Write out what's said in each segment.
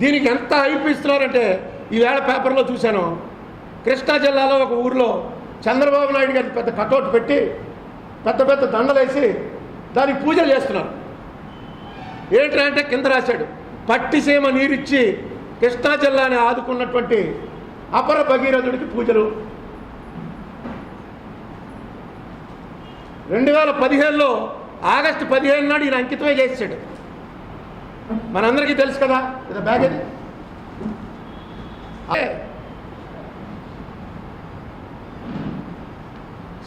దీనికి ఎంత హైప్ ఇస్తున్నారంటే ఈవేళ పేపర్లో చూశాను. కృష్ణా జిల్లాలో ఒక ఊర్లో చంద్రబాబు నాయుడు గారి పెద్ద కటౌట్ పెట్టి పెద్ద పెద్ద దండలేసి దానికి పూజలు చేస్తున్నారు. ఏంటంటే కింద రాశాడు పట్టిసీమ నీరిచ్చి కృష్ణా జిల్లాని ఆదుకున్నటువంటి అపర భగీరథుడికి పూజలు. రెండు వేల పదిహేనులో ఆగస్టు పదిహేను నాడు ఈయన అంకితమే చేశాడు మనందరికీ తెలుసు కదా. ఇది బ్యాగ్ అదే.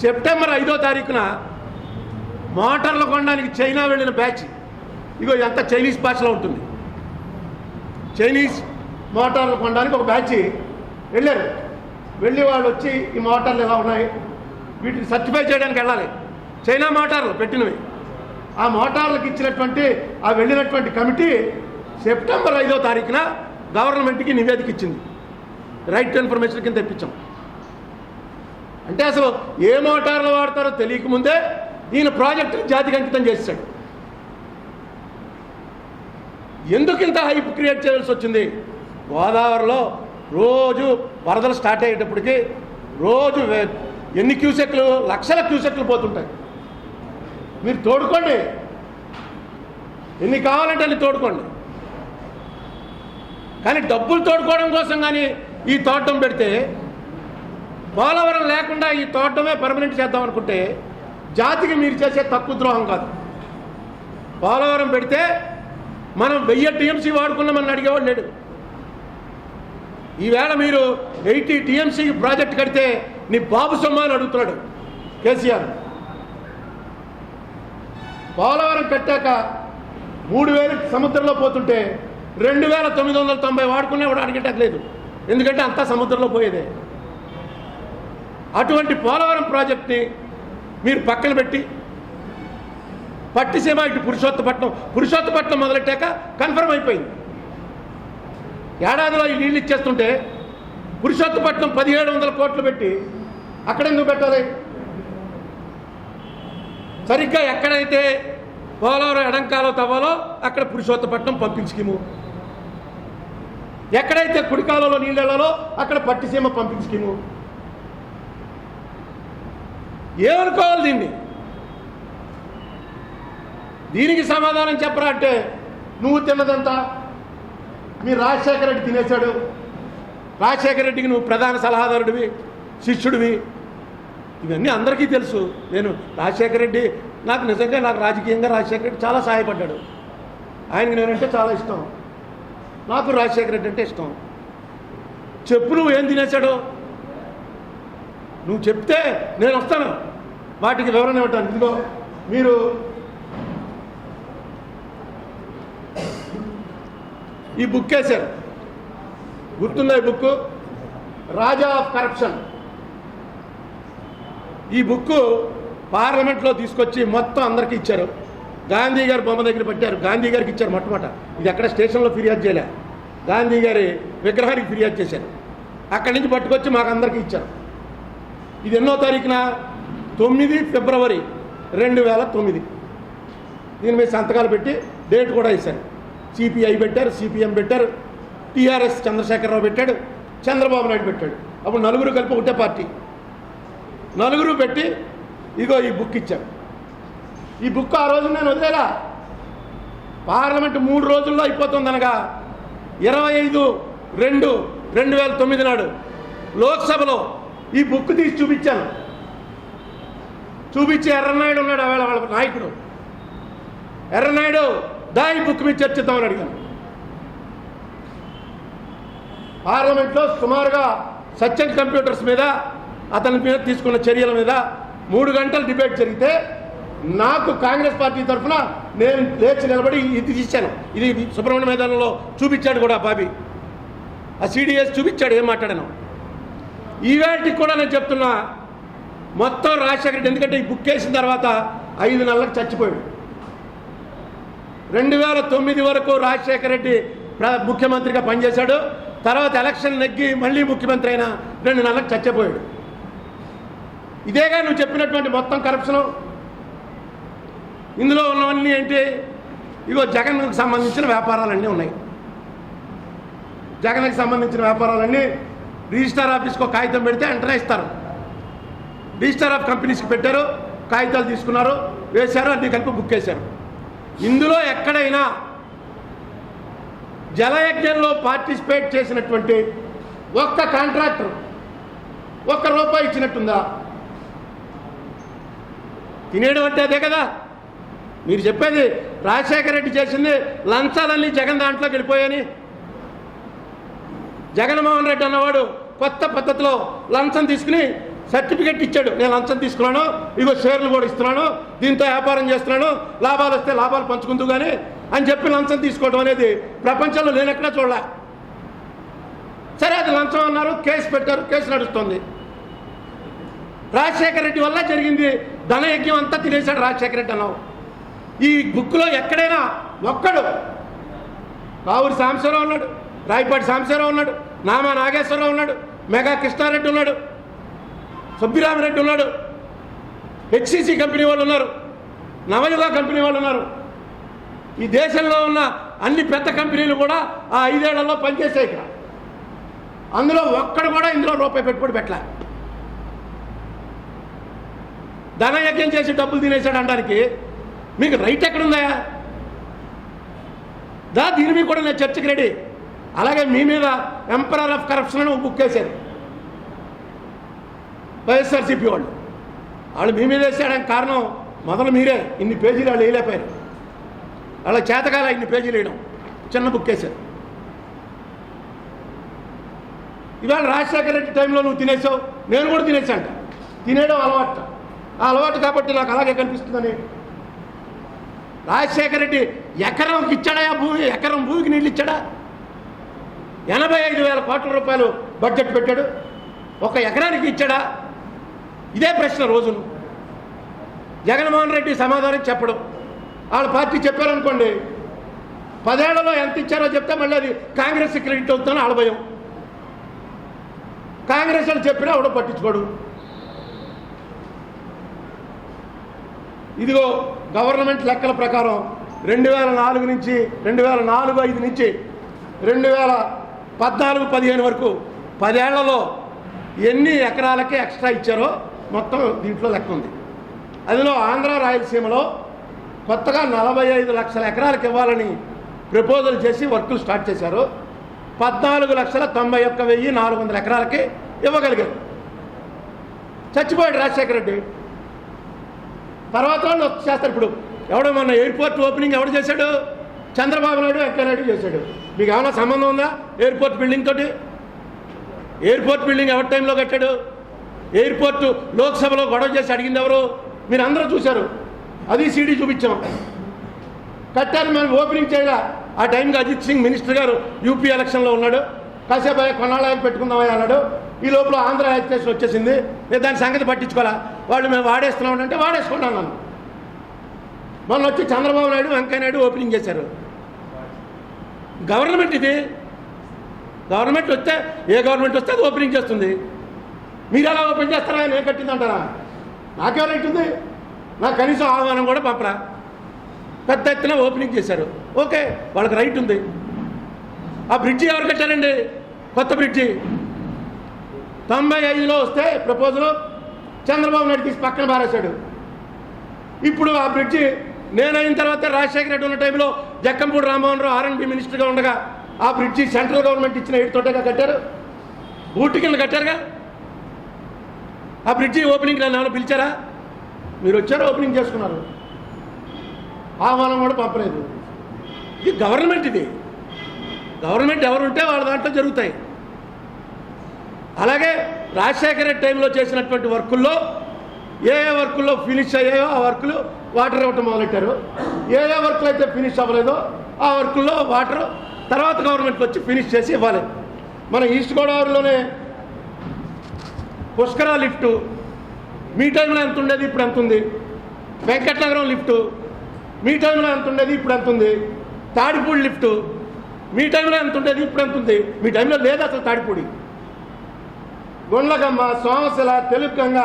సెప్టెంబర్ ఐదో తారీఖున మోటార్లు కొనడానికి చైనా వెళ్ళిన బ్యాచ్. ఇగో ఎంత చైనీస్ భాషలో ఉంటుంది. చైనీస్ మోటార్లు కొనడానికి ఒక బ్యాచ్ వెళ్ళారు. వెళ్ళి వాళ్ళు వచ్చి ఈ మోటార్లు ఎలా ఉన్నాయి? వీటిని సర్టిఫై చేయడానికి వెళ్ళాలి. చైనా మోటార్లు పెట్టినవి. ఆ మోటార్లకు ఇచ్చినటువంటి ఆ వెళ్ళినటువంటి కమిటీ సెప్టెంబర్ ఐదో తారీఖున గవర్నమెంట్కి నివేదిక ఇచ్చింది. రైట్ టు ఇన్ఫర్మేషన్ కింద తెప్పించాం. అంటే అసలు ఏ మోటార్లు వాడతారో తెలియకముందే దీని ప్రాజెక్టుని జాతికి అంకితం చేశాడు. ఎందుకు ఇంత హైప్ క్రియేట్ చేయాల్సి వచ్చింది? గోదావరిలో రోజు వరదలు స్టార్ట్ అయ్యేటప్పటికి రోజు ఎన్ని క్యూసెక్లు లక్షల క్యూసెక్లు పోతుంటాయి. మీరు తోడుకోండి. ఎన్ని కావాలంటే అన్ని తోడుకోండి. కానీ డబ్బులు తోడుకోవడం కోసం కానీ ఈ తోటం పెడితే పోలవరం లేకుండా ఈ తోటమే పర్మనెంట్ చేద్దాం అనుకుంటే జాతికి మీరు చేసే తక్కువ ద్రోహం కాదు. పోలవరం పెడితే మనం వెయ్యి టీఎంసీ వాడుకున్నామని అడిగేవాడు లేడు. ఈవేళ మీరు ఎయిటీ టీఎంసీ ప్రాజెక్ట్ కడితే నీ బాబు సొమ్మ అని అడుగుతున్నాడు కేసీఆర్. పోలవరం కట్టాక మూడు వేలు సముద్రంలో పోతుంటే రెండు వేల తొమ్మిది వందల తొంభై వాడుకునే కూడా అడిగేటట్లేదు ఎందుకంటే అంతా సముద్రంలో పోయేదే. అటువంటి పోలవరం ప్రాజెక్ట్ని మీరు పక్కన పెట్టి పట్టిసీమ ఇటు పురుషోత్తపట్నం పురుషోత్తపట్నం మొదలెట్టాక కన్ఫర్మ్ అయిపోయింది. ఏడాదిలో ఈ నీళ్ళు ఇచ్చేస్తుంటే పురుషోత్తపట్నం పదిహేడు వందల కోట్లు పెట్టి అక్కడ ఎందుకు పెట్టాలి? సరిగ్గా ఎక్కడైతే పోలవరం ఎడంకాలో తవ్వాలో అక్కడ పురుషోత్తపట్నం పంపింగ్ స్కీము ఎక్కడైతే కుడికాలలో నీళ్ళలో అక్కడ పట్టిసీమ పంపింగ్ స్కీము ఏమనుకోవాలి దీన్ని? దీనికి సమాధానం చెప్పరా అంటే నువ్వు తిన్నదంతా? మీ రాజశేఖర రెడ్డి తినేశాడు. రాజశేఖర రెడ్డికి నువ్వు ప్రధాన సలహాదారుడివి శిష్యుడివి. ఇవన్నీ అందరికీ తెలుసు. నేను రాజశేఖర రెడ్డి నాకు నిజంగా నాకు రాజకీయంగా రాజశేఖర రెడ్డి చాలా సహాయపడ్డాడు. ఆయనకి నేనంటే చాలా ఇష్టం. నాకు రాజశేఖర రెడ్డి అంటే ఇష్టం. చెప్పు నువ్వు ఏం తినేశాడో. నువ్వు చెప్తే నేను వస్తాను. వాటికి వివరణ ఇవ్వటాను ఇదిగో మీరు ఈ బుక్ వేశారు. గుర్తుందా ఈ బుక్ రాజా ఆఫ్ కరప్షన్. ఈ బుక్ పార్లమెంట్లో తీసుకొచ్చి మొత్తం అందరికీ ఇచ్చారు. గాంధీ గారి బొమ్మ దగ్గర పెట్టారు. గాంధీ గారికి ఇచ్చారు మొట్టమొదట. ఇది ఎక్కడ స్టేషన్లో ఫిర్యాదు చేయలే. గాంధీ గారి విగ్రహానికి ఫిర్యాదు చేశారు. అక్కడి నుంచి పట్టుకొచ్చి మాకు అందరికీ ఇచ్చారు. ఇది ఎన్నో తారీఖున? తొమ్మిది ఫిబ్రవరి రెండు వేల తొమ్మిది. దీని మీద సంతకాలు పెట్టి డేట్ కూడా ఇచ్చారు సిపిఐ పెట్టారు సిపిఎం పెట్టారు టీఆర్ఎస్ చంద్రశేఖరరావు పెట్టాడు చంద్రబాబు నాయుడు పెట్టాడు. అప్పుడు నలుగురు కలిపి ఒకటే పార్టీ. నలుగురు పెట్టి ఇగో ఈ బుక్ ఇచ్చాను ఈ బుక్ ఆ రోజు నేను వదిలేలా. పార్లమెంట్ మూడు రోజుల్లో అయిపోతుందనగా ఇరవై ఐదు రెండు రెండు వేల తొమ్మిది నాడు లోక్సభలో ఈ బుక్ తీసి చూపించాను. చూపించి ఎర్రనాయుడు ఉన్నాడు ఆవేళ వాళ్ళ నాయకుడు. ఎర్రనాయుడు దా ఈ బుక్ మీద చర్చిద్దామని అడిగాను. పార్లమెంట్లో సుమారుగా సత్యం కంప్యూటర్స్ మీద అతని మీద తీసుకున్న చర్యల మీద మూడు గంటలు డిబేట్ జరిగితే నాకు కాంగ్రెస్ పార్టీ తరఫున నేను లేచి నిలబడి ఇది తీశాను ఇది సుబ్రహ్మణ్య మైదానంలో చూపించాడు కూడా బాబీ. ఆ సిడిఎస్ చూపించాడు ఏం మాట్లాడాను. ఈవేటికి కూడా నేను చెప్తున్నా మొత్తం రాజశేఖర రెడ్డి ఎందుకంటే ఈ బుక్ వేసిన తర్వాత ఐదు నెలలకు చచ్చిపోయాడు. రెండు వేల తొమ్మిది వరకు రాజశేఖర రెడ్డి ప్ర- ముఖ్యమంత్రిగా పనిచేశాడు. తర్వాత ఎలక్షన్ నెగ్గి మళ్ళీ ముఖ్యమంత్రి అయినా రెండు నెలలకు చచ్చిపోయాడు. ఇదేగా నువ్వు చెప్పినటువంటి మొత్తం కరప్షను ఇందులో ఉన్నవన్నీ ఏంటి? ఇగో జగన్కు సంబంధించిన వ్యాపారాలన్నీ ఉన్నాయి. జగన్కి సంబంధించిన వ్యాపారాలన్నీ రిజిస్టార్ ఆఫీస్కి ఒక కాగితం పెడితే వెంటనే ఇస్తారు. రిజిస్టార్ ఆఫ్ కంపెనీస్కి పెట్టారు కాగితాలు తీసుకున్నారు వేశారు అన్ని కలిపి బుక్ చేశారు. ఇందులో ఎక్కడైనా జలయజ్ఞంలో పార్టిసిపేట్ చేసినటువంటి ఒక్క కాంట్రాక్టర్ ఒక్క రూపాయి ఇచ్చినట్టుందా? తినేయడం అంటే అదే కదా. మీరు చెప్పేది రాజశేఖర రెడ్డి చేసింది లంచాలన్నీ జగన్ దాంట్లోకి వెళ్ళిపోయాయని. జగన్మోహన్ రెడ్డి అన్నవాడు కొత్త పద్ధతిలో లంచం తీసుకుని సర్టిఫికెట్ ఇచ్చాడు. నేను లంచం తీసుకున్నాను ఇగో షేర్లు కూడా ఇస్తున్నాను దీంతో వ్యాపారం చేస్తున్నాను లాభాలు వస్తే లాభాలు పంచుకుంటూ కానీ అని చెప్పి లంచం తీసుకోవడం అనేది ప్రపంచంలో నేను ఎక్కడా చూడలే. సరే అది లంచం అన్నారు కేసు పెట్టారు కేసు నడుస్తుంది. రాజశేఖర రెడ్డి వల్ల జరిగింది. ధనయజ్ఞం అంతా తినేశాడు రాజశేఖర రెడ్డి అన్నావు. ఈ బుక్లో ఎక్కడైనా ఒక్కడు రావురి సాంబశివరావు ఉన్నాడు రాయపాటి సాంబశివరావు ఉన్నాడు నామా నాగేశ్వరరావు ఉన్నాడు మెగా కృష్ణారెడ్డి ఉన్నాడు సుబ్బిరామిరెడ్డి ఉన్నాడు హెచ్సిసి కంపెనీ వాళ్ళు ఉన్నారు నవయుగ కంపెనీ వాళ్ళు ఉన్నారు. ఈ దేశంలో ఉన్న అన్ని పెద్ద కంపెనీలు కూడా ఆ ఐదేళ్ళలో పనిచేసాయి ఇక్కడ. అందులో ఒక్కడు కూడా ఇందులో రూపాయి పెట్టుబడి పెట్టలే. ధనయజ్ఞం చేసి డబ్బులు తినేశాడు అనడానికి మీకు రైట్ ఎక్కడుందా దా దీని మీద కూడా నేను చర్చకి రెడీ. అలాగే మీ మీద ఎంపరర్ ఆఫ్ కరప్షన్ అని బుక్ వేశారు వైఎస్ఆర్సీపీ వాళ్ళు. వాళ్ళు మీ మీద వేసాడానికి కారణం మొదలు మీరే. ఇన్ని పేజీలు వాళ్ళు వేయలేకపోయారు. వాళ్ళ చేతకాల ఇన్ని పేజీలు వేయడం. చిన్న బుక్ వేశారు. ఇవాళ రాజశేఖర రెడ్డి టైంలో నువ్వు తినేసావు. నేను కూడా తినేసాంట తినేయడం అలవాటు. ఆ అలవాటు కాబట్టి నాకు అలాగే కనిపిస్తుందని. రాజశేఖర రెడ్డి ఎకరంకి ఇచ్చాడా భూమి? ఎకరం భూమికి నీళ్ళు ఇచ్చాడా? ఎనభై ఐదు వేల కోట్ల రూపాయలు బడ్జెట్ పెట్టాడు. ఒక ఎకరానికి ఇచ్చాడా? ఇదే ప్రశ్న రోజును జగన్మోహన్ రెడ్డి సమాధానం చెప్పడం. వాళ్ళ పార్టీ చెప్పారనుకోండి పదేళ్ళలో ఎంత ఇచ్చారో చెప్తే మళ్ళీ అది కాంగ్రెస్ క్రెడిట్ అవుతుందని ఆడభయం భయం. కాంగ్రెస్ వాళ్ళు చెప్పినా ఆవిడ పట్టించుకోడు. ఇదిగో గవర్నమెంట్ లెక్కల ప్రకారం రెండు వేల నాలుగు నుంచి రెండు వేల నాలుగు ఐదు నుంచి రెండు వేల పద్నాలుగు పదిహేను వరకు పదేళ్ళలో ఎన్ని ఎకరాలకి ఎక్స్ట్రా ఇచ్చారో మొత్తం దీంట్లో లెక్క ఉంది. అందులో ఆంధ్ర రాయలసీమలో కొత్తగా నలభై ఐదు లక్షల ఎకరాలకు ఇవ్వాలని ప్రపోజల్ చేసి వర్కులు స్టార్ట్ చేశారు. పద్నాలుగు లక్షల తొంభై ఒక్క వెయ్యి నాలుగు వందల ఎకరాలకి ఇవ్వగలిగారు. చచ్చిపోయాడు రాజశేఖర రెడ్డి. తర్వాత వాళ్ళు చేస్తారు ఇప్పుడు. ఎవడో మొన్న ఎయిర్పోర్ట్ ఓపెనింగ్ ఎవడు చేశాడు? చంద్రబాబు నాయుడు వెంకయ్యనాయుడు చేశాడు. మీకు ఏమైనా సంబంధం ఉందా? ఎయిర్పోర్ట్ బిల్డింగ్ తోటి? ఎయిర్పోర్ట్ బిల్డింగ్ ఎవరి టైంలో కట్టాడు? ఎయిర్పోర్ట్ లోక్సభలో గొడవ చేసి అడిగింది ఎవరు? మీరు అందరూ చూశారు. అది సీడీ చూపించాం. కట్టారు మేము ఓపెనింగ్ చేయాల. ఆ టైంకి అజిత్ సింగ్ మినిస్టర్ గారు యూపీ ఎలక్షన్లో ఉన్నాడు. కాసేపు అయ్యా కొన్నాళ్ళు పెట్టుకుందామని అన్నాడు. ఈ లోపల ఆంధ్ర ఎడ్యుకేషన్ వచ్చేసింది. నేను దాని సంగతి పట్టించుకోవాలా? వాళ్ళు మేము వాడేస్తున్నాం అంటే వాడేసుకున్నాను నన్ను మొన్న వచ్చి చంద్రబాబు నాయుడు వెంకయ్య నాయుడు ఓపెనింగ్ చేశారు. గవర్నమెంట్ ఇది. గవర్నమెంట్ వస్తే ఏ గవర్నమెంట్ వస్తే అది ఓపెనింగ్ చేస్తుంది. మీరు ఎలా ఓపెన్ చేస్తారా? నేను కట్టిందంటారా? నాకే రైట్ ఉంది? నాకు కనీసం ఆహ్వానం కూడా పంపరా. పెద్ద ఎత్తున ఓపెనింగ్ చేశారు. ఓకే వాళ్ళకి రైట్ ఉంది. ఆ బ్రిడ్జి ఎవరు కట్టారండి? కొత్త బ్రిడ్జి. తొంభై ఐదులో వస్తే ప్రపోజల్ చంద్రబాబు నాయుడు తీసి పక్కన పారేశాడు. ఇప్పుడు ఆ బ్రిడ్జి నేనైన తర్వాత రాజశేఖర రెడ్డి ఉన్న టైంలో జక్కంపూడి రామ్మోహన్ రావు ఆర్ఎండ్బి మినిస్టర్గా ఉండగా ఆ బ్రిడ్జి సెంట్రల్ గవర్నమెంట్ ఇచ్చిన ఎయిట్ కట్టారు. బూటి కింద కట్టారుగా. ఆ బ్రిడ్జి ఓపెనింగ్ నన్ను ఏమైనా పిలిచారా? మీరు వచ్చారు? ఓపెనింగ్ చేసుకున్నారు. ఆహ్వానం కూడా పంపలేదు. ఇది గవర్నమెంట్ ఇది. గవర్నమెంట్ ఎవరుంటే వాళ్ళ దాంట్లో జరుగుతాయి. అలాగే రాజశేఖర రెడ్డి టైంలో చేసినటువంటి వర్కుల్లో ఏ ఏ వర్కుల్లో ఫినిష్ అయ్యాయో ఆ వర్కులు వాటర్ ఇవ్వటం మొదలెట్టారు. ఏ ఏ వర్కులు అయితే ఫినిష్ అవ్వలేదో ఆ వర్కుల్లో వాటర్ తర్వాత గవర్నమెంట్కి వచ్చి ఫినిష్ చేసి ఇవ్వాలి. మన ఈస్ట్ గోదావరిలోనే పుష్కర లిఫ్టు. మీ టైంలో ఎంత ఉండేది? ఇప్పుడు ఎంత ఉంది? వెంకటనగరం లిఫ్టు. మీ టైంలో ఎంత ఉండేది? ఇప్పుడు ఎంత ఉంది? తాడిపూడి లిఫ్టు. మీ టైంలో ఎంత ఉండేది? ఇప్పుడు ఎంత ఉంది? మీ టైంలో లేదు అసలు Tadipudi. Gundlakamma Somasila Telugu Ganga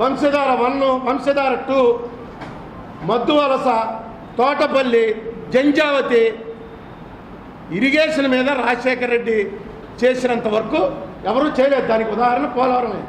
Vamsadhara one Vamsadhara two Madduvalasa Thotapalli Janjhavathi irrigation మీద రాజశేఖర రెడ్డి చేసినంత వరకు ఎవరూ చేయలేదు. దానికి ఉదాహరణ పోలవరమే.